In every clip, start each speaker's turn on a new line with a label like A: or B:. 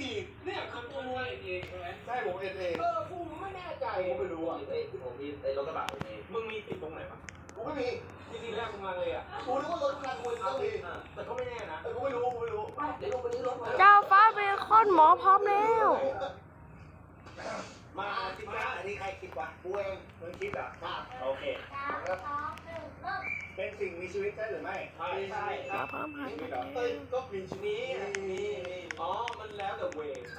A: มไม่มีเนี่
B: ย
A: คือตัวเองเองใช่ไหม
B: ใช่ผมเอ็นเอง
A: เออกูไม่แน่ใจ
B: ผมไม่รู้อะ
C: ไอ้ผมมีไอ้รถกระบะผมเอง
A: มึงมีติดตรงไหนวะ
B: ผมไม่มี
A: จริงๆแล้วมึงมาเลยอะ
B: กูนึกว่ารถพลังคนต้องมี
A: อะแต่ก็ไม่แน่นะ
B: แต่กูไม่รู้กูไม่รู้
C: เดี๋ยวลงไปนี้รถมา
D: เจ้าฟ้าเบคอนหมอพร้อมแล้ว
A: มาสิมา
B: อันนี้ใครคิดวะกูเองมึงคิดอะครับ
A: โอเค
B: เป็นสิ่งมีชีวิตใช่หรือไม่
A: ใช่ใช่
D: หมอพร้อมหัน
B: มีเหรอเอ้ยก็มีชีวิต
A: มีมีมีอ๋อ มันแล้วแต่เวท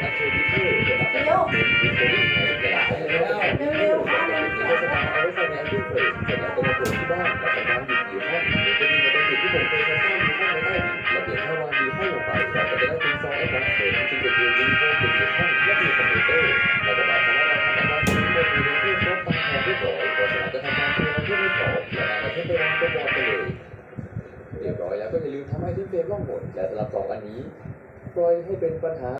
B: อ
D: ยแล้วก็อ
C: ย่าลืมทำให้ทิ้งเฟรมล่องหนและสำหรับสองอันนี้ปล่อยให้เป็นปัญหา